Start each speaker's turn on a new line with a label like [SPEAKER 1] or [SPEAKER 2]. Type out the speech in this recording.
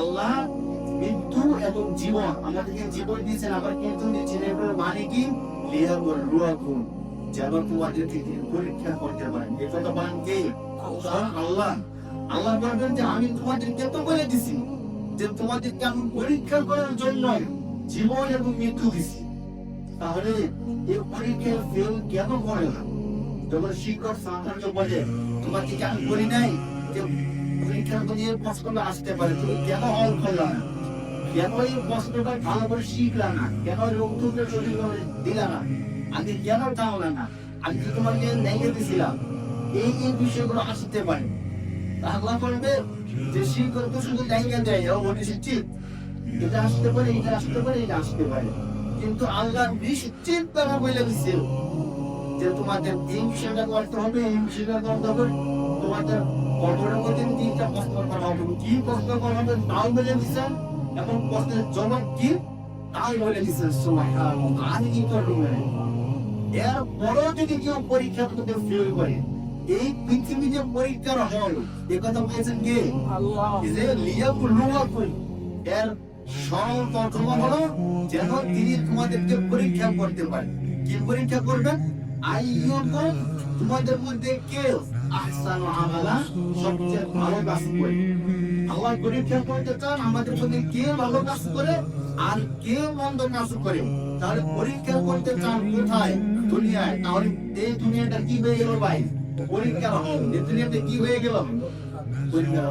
[SPEAKER 1] আল্লাহ মৃত্যু এবং জীবন আমাদেরকে জীবন দিয়েছেন, আবার কিন্তু মানে কি? লিয়াবুল রুয়াকুম যেন পরীক্ষা করতে পারেন। এই কথা বলেন কে? আল্লাহ। আল্লাহ বলবেন যে, আমি তোমাদেরকে তো বলে দিছি যে, তোমাদেরকে আমি পরীক্ষা করার জন্য জীবন এবং মৃত্যু দিছি। তাহলে এই পরীক্ষা ফেল কেন করে না? যখন শিক্ষক সাধারণত বলে, তোমাকে আমি বলি নাই যে আসতে পারে। কেন হল না? কেন এই ভালো করে না? কেন না? আমি কেন না? আমি তো তোমাকে নেগে দিছিলাম। এই এই বিষয়গুলো আসতে পারে। বলবে যে তো শুধু লেঙ্গা দেয়, ও ঠিক এটা আসতে পারে, এটা আসতে পারে, এটা আসতে পারে। কিন্তু আল্লাহ নিশ্চিত তারা বলে দিচ্ছে যে তোমাদের এই বিষয়টা করতে হবে, এই বিষয়টা করতে হবে। তোমাদের তিনটা প্রশ্ন করা হবে? কি প্রশ্ন করা হবে? তাও বলে দিচ্ছেন এবং প্রশ্নের জবাব কি? তাও বলে দিচ্ছেন আমি যদি কেউ পরীক্ষা করতে ফেল করে এই পৃথিবীতে পরীক্ষার হল এ কথা বলেছেন কে? যে এর সরল তর্জমা হলো? যেন তিনি তোমাদেরকে পরীক্ষা করতে পারেন। কি পরীক্ষা করবেন? আইয়ুকুম তোমাদের মধ্যে কে? আহসানু আমালা সবচেয়ে ভালো কাজ করে। আল্লাহ পরীক্ষা করতে চান, আমাদের প্রতি কে ভালো কাজ করে আর কে মন্দ কাজ করে। তাহলে পরীক্ষা করতে চান কোথায়? দুনিয়ায়। তাহলে এই দুনিয়াটা কি হয়ে গেল ভাই? পরীক্ষা দুনিয়াতে কি হয়ে গেল? পরীক্ষা